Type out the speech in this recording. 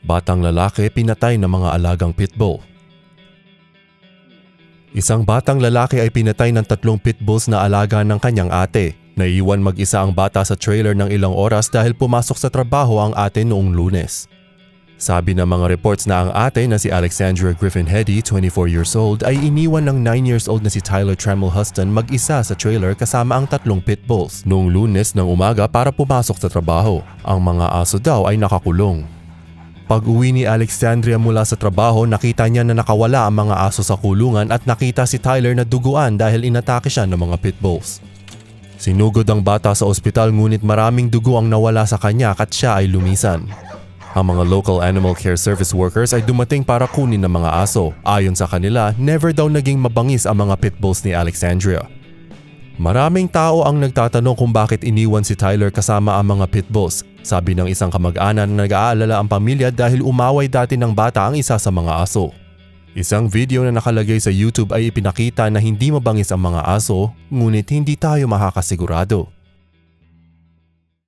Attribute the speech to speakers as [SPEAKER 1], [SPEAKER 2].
[SPEAKER 1] Batang lalaki pinatay ng mga alagang pitbull. Isang batang lalaki ay pinatay ng tatlong pitbulls na alaga ng kanyang ate. Naiwan mag-isa ang bata sa trailer ng ilang oras dahil pumasok sa trabaho ang ate noong lunes. Sabi ng mga reports na ang ate na si Alexandra Griffin Heddy, 24 years old, ay iniwan ng 9 years old na si Tyler Tremel Huston mag-isa sa trailer kasama ang tatlong pitbulls noong lunes ng umaga para pumasok sa trabaho. Ang mga aso daw ay nakakulong. Pag uwi ni Alexandria mula sa trabaho, nakita niya na nakawala ang mga aso sa kulungan at nakita si Tyler na duguan dahil inatake siya ng mga pitbulls. Sinugod ang bata sa ospital ngunit maraming dugo ang nawala sa kanya at siya ay lumisan. Ang mga local animal care service workers ay dumating para kunin ng mga aso. Ayon sa kanila, never daw naging mabangis ang mga pitbulls ni Alexandria. Maraming tao ang nagtatanong kung bakit iniwan si Tyler kasama ang mga pitbulls. Sabi ng isang kamag-anan na nag-aalala ang pamilya dahil umaway dati ng bata ang isa sa mga aso. Isang video na nakalagay sa YouTube ay ipinakita na hindi mabangis ang mga aso, ngunit hindi tayo makakasigurado.